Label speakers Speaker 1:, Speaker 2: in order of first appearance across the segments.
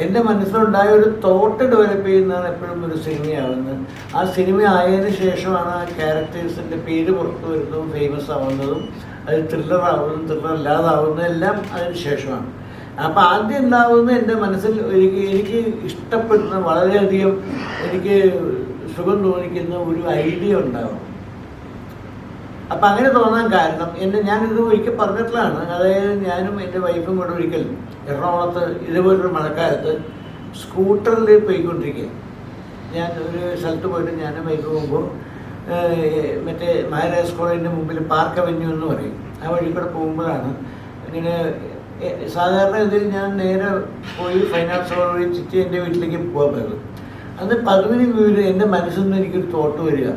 Speaker 1: എന്റെ മനസ്സിലുണ്ടായ ഒരു thought develop ചെയ്യുന്നതാണ് എപ്പോഴും ഒരു സിനിമയാവുന്നത്. ആ സിനിമ ആയതിനു ശേഷമാണ് ആ ക്യാരക്ടേഴ്സിന്റെ പേര് പുറത്തു വരുന്നതും ഫേമസ് ആവുന്നതും അത് ത്രില്ലർ ആവുന്നതും ത്രില്ലർ അല്ലാതാവുന്നതും എല്ലാം അതിന് ശേഷമാണ്. അപ്പോൾ ആദ്യം ഉണ്ടാവുന്ന എന്റെ മനസ്സിൽ എനിക്ക് എനിക്ക് ഇഷ്ടപ്പെടുന്ന വളരെയധികം എനിക്ക് സുഖം തോന്നിക്കുന്ന ഒരു ഐഡിയ ഉണ്ടാവും. അപ്പം അങ്ങനെ തോന്നാൻ കാരണം എന്റെ ഞാനിത് ഒരിക്കൽ പറഞ്ഞിട്ടുള്ളതാണ്. അതായത് ഞാനും എന്റെ വൈഫും കൂടെ ഒരിക്കൽ എറണാകുളത്ത് ഇതുപോലൊരു മഴക്കാലത്ത് സ്കൂട്ടറിൽ പോയിക്കൊണ്ടിരിക്കുക. ഞാൻ ഒരു സ്ഥലത്ത് പോയിട്ട് ഞാൻ ബൈക്ക് പോകുമ്പോൾ മറ്റേ മഹാരാജ് കോളേജിന്റെ മുമ്പിൽ പാർക്ക് അവന്യൂ എന്ന് പറയും. ആ വഴി കൂടെ പോകുമ്പോഴാണ് ഇങ്ങനെ സാധാരണ ഇതിൽ ഞാൻ നേരെ പോയി ഫൈനാൻസ് വഴി ചിറ്റി എന്റെ വീട്ടിലേക്ക് പോകാൻ പറ്റും. അന്ന് പതിവിന് വീട് എന്റെ മനസ്സിൽ നിന്ന് എനിക്കൊരു തോട്ട് വരിക.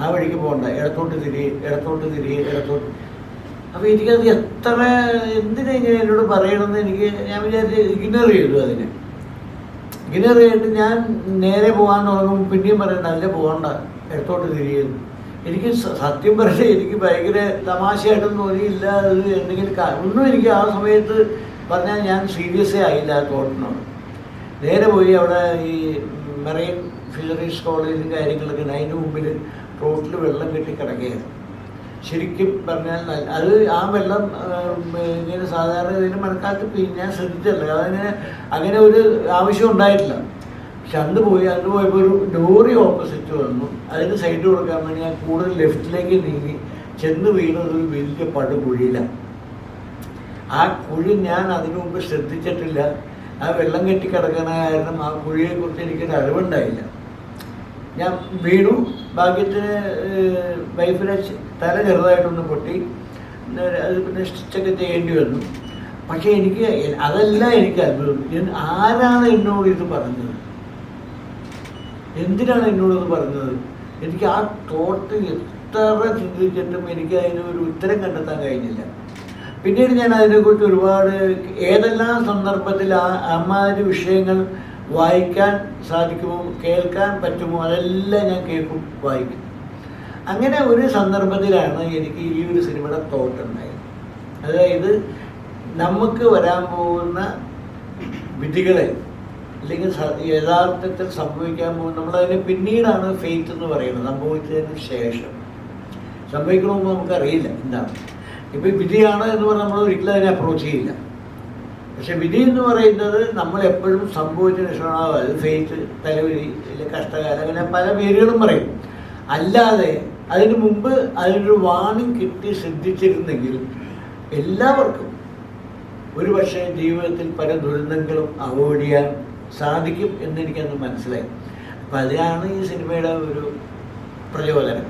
Speaker 1: ആ വഴിക്ക് പോകണ്ട. ഇടത്തോട്ട് തിരി ഇടത്തോട്ട് തിരി ഇടത്തോട്ട് അപ്പോൾ എനിക്കത് എത്ര എന്തിനാ ഇങ്ങനെ എന്നോട് പറയണമെന്ന് എനിക്ക് ഞാൻ വിചാരിച്ച് ഇഗ്നോർ ചെയ്തു അതിനെ. ഇഗ്നോർ ചെയ്തിട്ട് ഞാൻ നേരെ പോകാൻ തുടങ്ങും പിന്നെയും പറയണ്ട അല്ല പോകണ്ട ഇടത്തോട്ട് തിരിയുന്നു. എനിക്ക് സത്യം പറഞ്ഞാൽ എനിക്ക് ഭയങ്കര തമാശയായിട്ടൊന്നും തോന്നിയില്ല അത് എന്തെങ്കിലും ഒന്നും എനിക്ക് ആ സമയത്ത് പറഞ്ഞാൽ ഞാൻ സീരിയസേ ആയില്ല തോട്ടിനോട്. നേരെ പോയി അവിടെ ഈ മെറൈൻ ഫിഷറീസ് കോളേജും കാര്യങ്ങളൊക്കെ അതിന് മുമ്പിൽ റോട്ടിൽ വെള്ളം കെട്ടി കിടക്കുകയാണ് ശരിക്കും പറഞ്ഞാൽ അത് ആ വെള്ളം ഇങ്ങനെ സാധാരണ ഇതിന് മഴക്കാലത്ത് ഞാൻ ശ്രദ്ധിച്ചല്ല അതിന് അങ്ങനെ ഒരു ആവശ്യം ഉണ്ടായിട്ടില്ല. പക്ഷെ അന്ന് പോയി അന്ന് പോയപ്പോൾ ഒരു ഡോറി ഓപ്പോസിറ്റ് വന്നു. അതിന് സൈഡ് കൊടുക്കാൻ വേണ്ടി ഞാൻ കൂടുതൽ ലെഫ്റ്റിലേക്ക് നീങ്ങി. ചെന്ന് വീണത് ഒരു വലിയ പടുകുഴിയിലാണ് ആ കുഴി ഞാൻ അതിനു മുമ്പ് ശ്രദ്ധിച്ചിട്ടില്ല. ആ വെള്ളം കെട്ടിക്കിടക്കണ കാരണം ആ കുഴിയെക്കുറിച്ച് എനിക്കൊരു അറിവുണ്ടായില്ല. ഞാൻ വീണു. ഭാഗ്യത്തിന് വൈഫിനെ തല ചെറുതായിട്ടൊന്ന് പൊട്ടി. അത് പിന്നെ സ്റ്റിച്ചൊക്കെ ചെയ്യേണ്ടി വന്നു. പക്ഷേ എനിക്ക് അതെല്ലാം എനിക്ക് അത്ഭുതം. ഞാൻ- ആരാണ് എന്നോട് ഇത് പറഞ്ഞത്? എന്തിനാണ് എന്നോട് പറഞ്ഞത്? എനിക്ക് ആ തോട്ട് എത്ര ചിന്തിച്ചിട്ടും എനിക്ക് അതിന് ഒരു ഉത്തരം കണ്ടെത്താൻ കഴിഞ്ഞില്ല. പിന്നീട് ഞാൻ അതിനെക്കുറിച്ച് ഒരുപാട് ഏതെല്ലാം സന്ദർഭത്തിൽ ആ അമ്മാതിരി വിഷയങ്ങൾ വായിക്കാൻ സാധിക്കുമോ? കേൾക്കാൻ പറ്റുമോ? അതെല്ലാം ഞാൻ കേൾക്കും വായിക്കും. അങ്ങനെ ഒരു സന്ദർഭത്തിലാണ് എനിക്ക് ഈ ഒരു സിനിമയുടെ തോട്ടുണ്ടായത് അതായത് നമുക്ക് വരാൻ പോകുന്ന വിധികളെ അല്ലെങ്കിൽ യഥാർത്ഥത്തിൽ സംഭവിക്കാൻ പോകുന്ന നമ്മളതിനെ പിന്നീടാണ് ഫെയ്ത്ത് എന്ന് പറയുന്നത് സംഭവിച്ചതിന് ശേഷം. സംഭവിക്കണമെന്ന് നമുക്കറിയില്ല എന്താണ്? ഇപ്പം വിധിയാണ് എന്ന് പറഞ്ഞാൽ നമ്മൾ ഒരിക്കലും അതിനെ അപ്രോച്ച് ചെയ്യില്ല. പക്ഷെ വിധി എന്ന് പറയുന്നത് നമ്മൾ എപ്പോഴും സംഭവിച്ച ശേഷമാണ് അത് ഫെയ്ത്ത് അല്ലെങ്കിൽ കഷ്ടകാലം അങ്ങനെ പല പേരുകളും പറയും. അല്ലാതെ അതിനു മുമ്പ് അതിനൊരു വാണിംഗ് കിട്ടി ശ്രദ്ധിച്ചിരുന്നെങ്കിൽ എല്ലാവർക്കും ഒരു പക്ഷേ ജീവിതത്തിൽ പല ദുരന്തങ്ങളും അവോയ്ഡ് ചെയ്യാൻ സാധിക്കും എന്നെനിക്കന്ന് മനസ്സിലായി. അപ്പം അതിനാണ് ഈ സിനിമയുടെ ഒരു പ്രചോദനം.